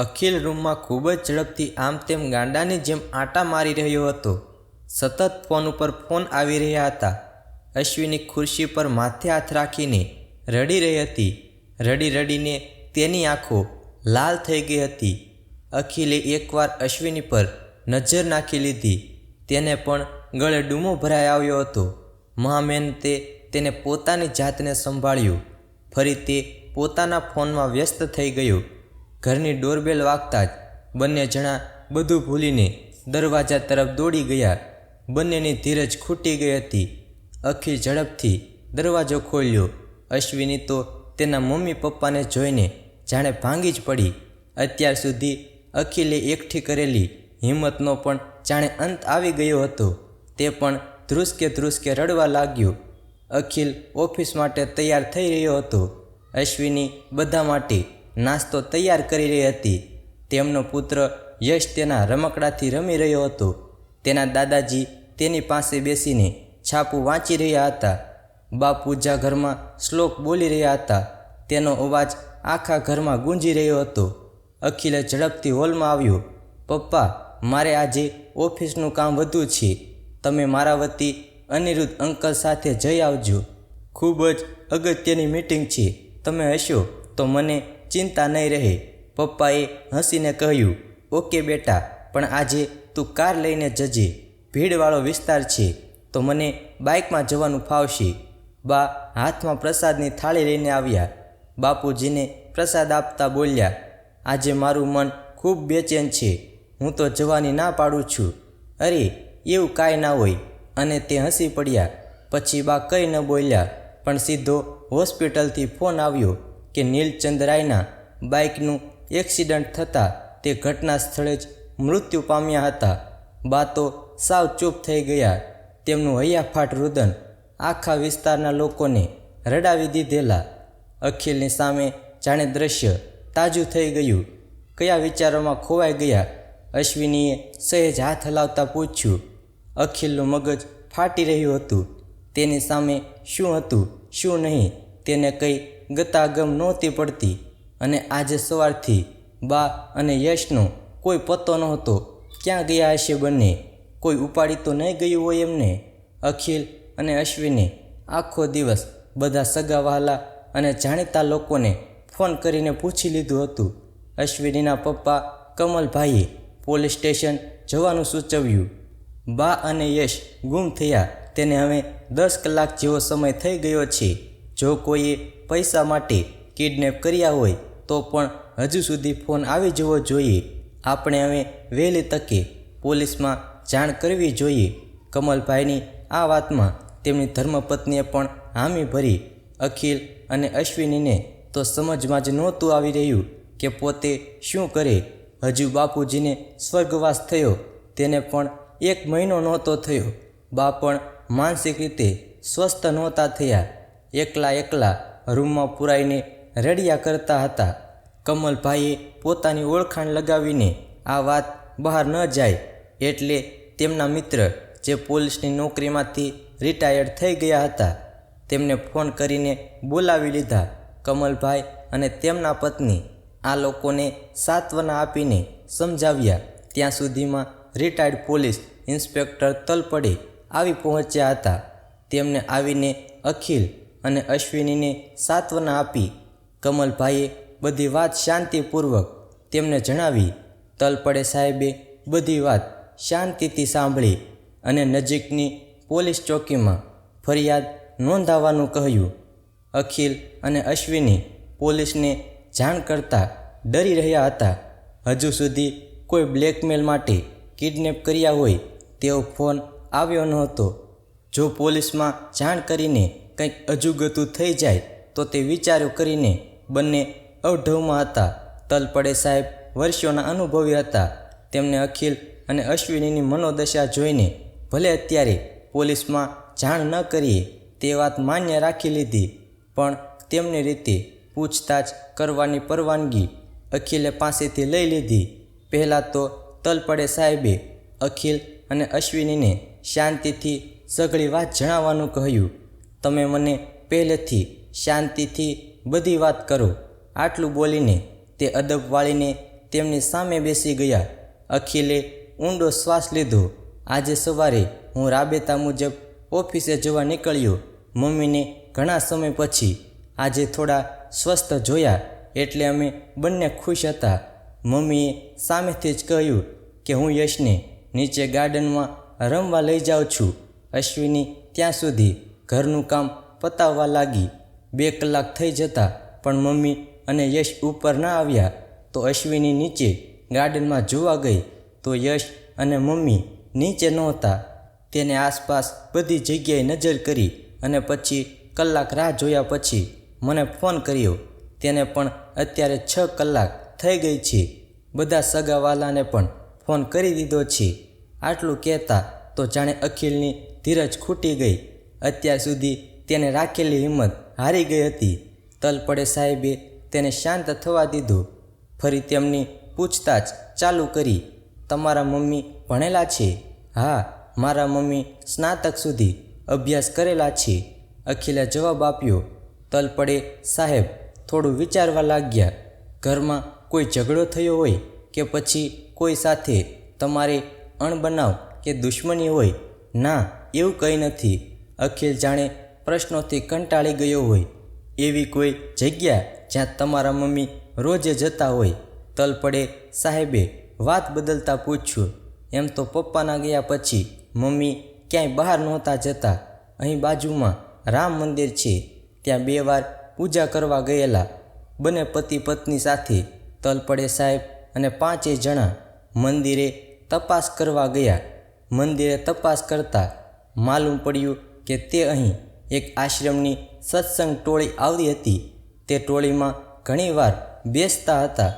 અખિલ રૂમમાં ખૂબ જ ઝડપથી આમ તેમ ગાંડાની જેમ આંટા મારી રહ્યો હતો. સતત ફોન ઉપર ફોન આવી રહ્યા હતા. અશ્વિની ખુરશી પર માથે હાથ રાખીને રડી રહી હતી. રડી રડીને તેની આંખો લાલ થઈ ગઈ હતી. અખિલે એકવાર અશ્વિની પર નજર નાખી લીધી. તેને પણ ગળે ડૂમો ભરાઈ આવ્યો હતો. મહામેનતે તેને પોતાની જાતને સંભાળ્યું. ફરી તે પોતાના ફોનમાં વ્યસ્ત થઈ ગયો. ઘરની ડોરબેલ વાગતા જ બંને જણા બધું ભૂલીને દરવાજા તરફ દોડી ગયા. બંનેની ધીરજ ખૂટી ગઈ હતી. અખી ઝડપથી દરવાજો ખોલ્યો. અશ્વિની તો તેના મમ્મી પપ્પાને જોઈને જાણે ભાંગી જ પડી. અત્યાર સુધી અખિલે એકઠી કરેલી હિંમતનો પણ જાણે અંત આવી ગયો હતો. તે પણ ધ્રુસકે ધ્રુસકે રડવા લાગ્યો. અખિલ ઓફિસ માટે તૈયાર થઈ રહ્યો હતો. અશ્વિની બધા માટે નાસ્તો તૈયાર કરી રહી હતી. તેમનો પુત્ર યશ તેના રમકડાથી રમી રહ્યો હતો. તેના દાદાજી તેની પાસે બેસીને છાપું વાંચી રહ્યા હતા. બા પૂજા ઘરમાં શ્લોક બોલી રહ્યા હતા. તેનો અવાજ આખા ઘરમાં ગુંજી રહ્યો હતો. અખિલે ઝડપથી હોલમાં આવ્યો. પપ્પા, મારે આજે ઓફિસનું કામ વધુ છે. તમે મારા વતી અનિરુદ્ધ અંકલ સાથે જઈ આવજો. ખૂબ જ અગત્યની મીટિંગ છે. તમે હશો તો મને ચિંતા નહીં રહે. પપ્પાએ હસીને કહ્યું, ઓકે બેટા, પણ આજે તું કાર લઈને જજે. ભીડવાળો વિસ્તાર છે, તો મને બાઇકમાં જવાનું ફાવશે. બા હાથમાં પ્રસાદની થાળી લઈને આવ્યા. બાપુજીને પ્રસાદ આપતા બોલ્યા, આજે મારું મન ખૂબ બેચેન છે. હું તો જવાની ના પાડું છું. અરે, એવું કાંઈ ના હોય. અને તે હસી પડ્યા. પછી બા કંઈ ન બોલ્યા, પણ સીધો હોસ્પિટલથી ફોન આવ્યો. કે નીલચંદ રાયના બાઇકનું એક્સિડન્ટ થતાં તે ઘટના સ્થળે જ મૃત્યુ પામ્યા હતા. બા તો સાવ ચૂપ થઈ ગયા. તેમનું હૈયાફાટ રુદન આખા વિસ્તારના લોકોને રડાવી દીધેલા. અખિલની સામે જાણે દ્રશ્ય તાજું થઈ ગયું. કયા વિચારોમાં ખોવાઈ ગયા? અશ્વિનીએ સહેજ હાથ હલાવતા પૂછ્યું. અખિલનું મગજ ફાટી રહ્યું હતું. તેની સામે શું હતું, શું નહીં, તેને કંઈ ગતાગમ નહોતી પડતી અને આજે સવારથી બા અને યશનો કોઈ પત્તો નહોતો. ક્યાં ગયા હશે બંને? કોઈ ઉપાડી તો નહીં ગયું હોય એમને? અખિલ અને અશ્વિને આખો દિવસ બધા સગા વહાલા અને જાણીતા લોકોને ફોન કરીને પૂછી લીધું હતું. અશ્વિનીના પપ્પા કમલભાઈએ પોલીસ સ્ટેશન જવાનું સૂચવ્યું. બા અને યશ ગુમ થયા. તેને હવે દસ કલાક જેવો સમય થઈ ગયો છે. જો કોઈએ પૈસા માટે કિડનેપ કર્યા હોય તો પણ હજુ સુધી ફોન આવી જવો જોઈએ. આપણે હવે વહેલી તકે પોલીસમાં જાણ કરવી જોઈએ. કમલભાઈની આ વાતમાં તેમની ધર્મપત્નીએ પણ હામી ભરી, અખિલ અને અશ્વિનીને તો સમજમાં જ નહોતું આવી રહ્યું કે પોતે શું કરે. હજુ બાપુજીને સ્વર્ગવાસ થયો, તેને પણ એક મહિનો નહોતો થયો. બા પણ માનસિક રીતે સ્વસ્થ નહોતા થયા. એકલા એકલા રૂમમાં પુરાઈને રડ્યા કરતા હતા. કમલભાઈએ પોતાની ઓળખાણ લગાવીને આ વાત બહાર ન જાય એટલે તેમના મિત્ર જે પોલીસની નોકરીમાંથી રિટાયર્ડ થઈ ગયા હતા, તેમને ફોન કરીને બોલાવી લીધા. કમલભાઈ અને તેમના પત્ની આ લોકોને સાંત્વના આપીને સમજાવ્યા. ત્યાં સુધીમાં રિટાયર્ડ પોલીસ ઇન્સ્પેક્ટર તલપડે આવી પહોંચ્યા હતા. તેમને આવીને અખિલ અને અશ્વિનીને સાંત્વના આપી કમલભાઈએ બધી વાત શાંતિપૂર્વક તેમને જણાવી. તલપડે સાહેબે બધી વાત શાંતિથી સાંભળી અને નજીકની પોલીસ ચોકીમાં ફરિયાદ નોંધાવવાનું કહ્યું. અખિલ અને અશ્વિની પોલીસને જાણ કરતા ડરી રહ્યા હતા. હજુ સુધી કોઈ બ્લેકમેલ માટે કિડનેપ કર્યા હોય તેવો ફોન આવ્યો નહોતો. જો પોલીસમાં જાણ કરીને કંઈક અજુગતું થઈ જાય તો તે વિચારો કરીને બંને અવઢવમાં હતા. તલપડે સાહેબ વર્ષોના અનુભવી હતા. તેમને અખિલ અને અશ્વિનીની મનોદશા જોઈને ભલે અત્યારે પોલીસમાં જાણ ન કરીએ, તે વાત માન્ય રાખી લીધી, પણ તેમની રીતે પૂછતાછ કરવાની પરવાનગી અખિલે પાસેથી લઈ લીધી. પહેલાં તો તલપડે સાહેબે અખિલ અને અશ્વિનીને શાંતિથી સઘળી વાત જણાવવાનું કહ્યું. તમે મને પહેલેથી શાંતિથી બધી વાત કરો. આટલું બોલીને તે અદબ વાળીને તેમની સામે બેસી ગયા. અખિલે ઊંડો શ્વાસ લીધો. આજે સવારે હું રાબેતા મુજબ ઓફિસે જવા નીકળ્યો. મમ્મીને ઘણા સમય પછી આજે થોડા સ્વસ્થ જોયા એટલે અમે બંને ખુશ હતા. મમ્મીએ સામેથી જ કહ્યું કે હું યશને નીચે ગાર્ડનમાં રમવા લઈ જાઉં છું. અશ્વિની ત્યાં સુધી ઘરનું કામ પતાવવા લાગી. બે કલાક થઈ જતા પણ મમ્મી અને યશ ઉપર ના આવ્યા તો અશ્વિની નીચે ગાર્ડનમાં જોવા ગઈ. તો યશ અને મમ્મી નીચે નહોતા. તેને આસપાસ બધી જગ્યાએ નજર કરી અને પછી કલાક રાહ જોયા પછી મને ફોન કર્યો. તેને પણ અત્યારે છ કલાક થઈ ગઈ છે. બધા સગાવાલાને પણ ફોન કરી દીધો છે. આટલું કહેતા તો જાણે અખિલની ધીરજ ખૂટી ગઈ. અત્યાર સુધી તેને રાખેલી હિંમત હારી ગઈ હતી. તલપડે સાહેબે તેને શાંત થવા દીધો. ફરી તેમની પૂછતાછ ચાલુ કરી. તમારા મમ્મી ભણેલા છે? હા, મારા મમ્મી સ્નાતક સુધી અભ્યાસ કરેલા છે. અખિલે જવાબ આપ્યો. તલપડે સાહેબ, થોડું વિચારવા લાગ્યા. ઘરમાં કોઈ ઝઘડો થયો હોય કે પછી કોઈ સાથે તમારે અણબનાવ કે દુશ્મની હોય? ના, એવું કંઈ નથી. અખિલ જાણે પ્રશ્નોથી કંટાળી ગયો હોય. એવી કોઈ જગ્યા જ્યાં તમારા મમ્મી રોજે જતા હોય. તલપડે સાહેબે, વાત બદલતા પૂછ્યું. એમ તો પપ્પાના ગયા પછી મમ્મી ક્યાંય બહાર નહોતા જતા. અહીં બાજુમાં રામ મંદિર છે. ત્યાં બે વાર પૂજા કરવા ગયેલા. બંને પતિ પત્ની સાથે. તલપડે સાહેબ, અને પાંચેય જણા મંદિરે તપાસ કરવા ગયા. મંદિરે તપાસ કરતા માલુમ પડ્યું કે તે અહીં એક આશ્રમની સત્સંગ ટોળી આવી હતી. તે ટોળીમાં ઘણીવાર બેસતા હતા.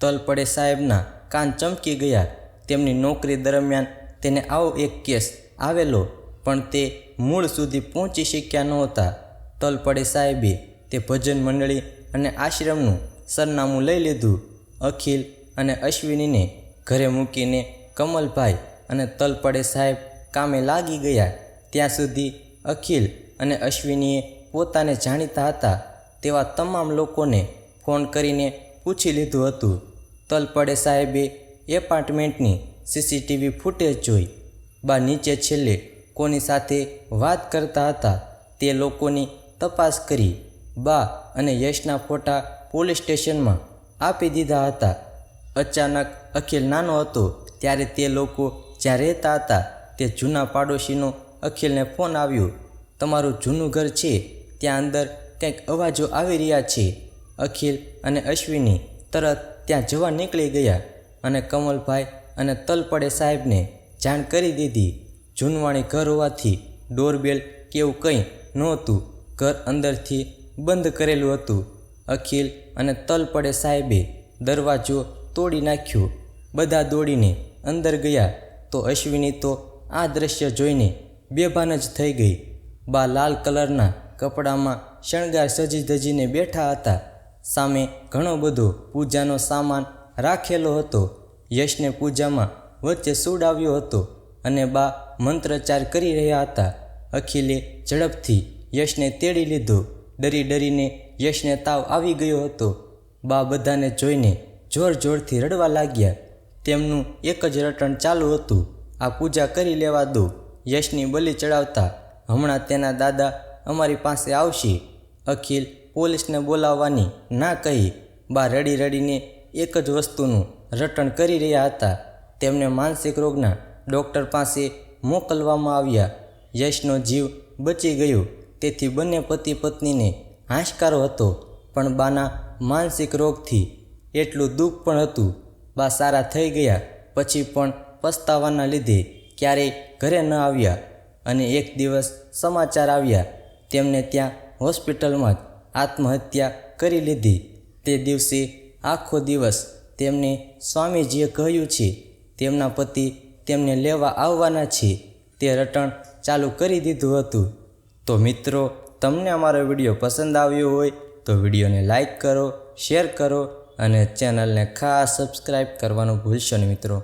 તલપડે સાહેબના કાન ચમકી ગયા. તેમની નોકરી દરમિયાન તેને આવો એક કેસ આવેલો, પણ તે મૂળ સુધી પહોંચી શક્યા નહોતા. તલપડે સાહેબે તે ભજન મંડળી અને આશ્રમનું સરનામું લઈ લીધું. અખિલ અને અશ્વિનીને ઘરે મૂકીને કમલભાઈ અને તલપડે સાહેબ કામે લાગી ગયા. ત્યાં સુધી અખિલ અને અશ્વિનીએ પોતાને જાણીતા હતા તેવા તમામ લોકોને ફોન કરીને પૂછી લીધું હતું. તલપડે સાહેબે એપાર્ટમેન્ટની સીસીટીવી ફૂટેજ જોઈ. બા નીચે છેલ્લે કોની સાથે વાત કરતા હતા તે લોકોની તપાસ કરી. બા અને યશના ફોટા પોલીસ સ્ટેશનમાં આપી દીધા હતા. અચાનક અખિલ નાનો હતો ત્યારે તે લોકો જ્યાં રહેતા હતા તે જૂના પાડોશીનો અખિલને ફોન આવ્યો, તમારું જૂનું ઘર છે, ત્યાં અંદર કંઈક અવાજો આવી રહ્યા છે. અખિલ અને અશ્વિની તરત ત્યાં જવા નીકળી ગયા અને કમલભાઈ અને તલપડે સાહેબને જાણ કરી દીધી. જૂનવાણી ઘર હોવાથી ડોરબેલ કે એવું કંઈ નહોતું. ઘર અંદરથી બંધ કરેલું હતું. અખિલ અને તલપડે સાહેબે દરવાજો તોડી નાખ્યો. બધા દોડીને અંદર ગયા તો અશ્વિની તો આ દ્રશ્ય જોઈને બેભાન જ થઈ ગઈ. બા લાલ કલરના કપડામાં શણગાર સજી ધજીને બેઠા હતા. સામે ઘણો બધો પૂજાનો સામાન રાખેલો હતો. યશને પૂજામાં વચ્ચે સૂડ આવ્યો હતો અને બા મંત્રચાર કરી રહ્યા હતા. અખિલે ઝડપથી યશને તેડી લીધો. ડરી ડરીને યશને તાવ આવી ગયો હતો. બા બધાને જોઈને જોર જોરથી રડવા લાગ્યા. તેમનું એક જ રટણ ચાલુ હતું. આ પૂજા કરી લેવા દો. યશની બલિ ચડાવતા હમણાં તેના દાદા અમારી પાસે આવશે. અખિલ પોલીસને બોલાવવાની ના કહી બા રડી રડીને એક જ વસ્તુનું રટણ કરી રહ્યા હતા. તેમને માનસિક રોગના ડૉક્ટર પાસે મોકલવામાં આવ્યા. યશનો જીવ બચી ગયો. તેથી બંને પતિ પત્નીને હાશકારો હતો. પણ બાના માનસિક રોગથી એટલું દુઃખ પણ હતું. બા સારા થઈ ગયા. પછી પણ પસ્તાવાના લીધે ક્યારેય ઘરે ન આવ્યા અને એક દિવસ સમાચાર આવ્યા. તેમને ત્યાં હોસ્પિટલમાં જ આત્મહત્યા કરી લીધી. તે દિવસે આખો દિવસ તેમને સ્વામીજીએ કહ્યું છે, તેમના પતિ તેમને લેવા આવવાના છે. તે રટણ ચાલુ કરી દીધું હતું. તો મિત્રો, તમને અમારો વીડિયો પસંદ આવ્યો હોય તો વિડીયોને લાઈક કરો, શેર કરો અને ચેનલને ખાસ સબસ્ક્રાઈબ કરવાનું ભૂલશો નહીં મિત્રો.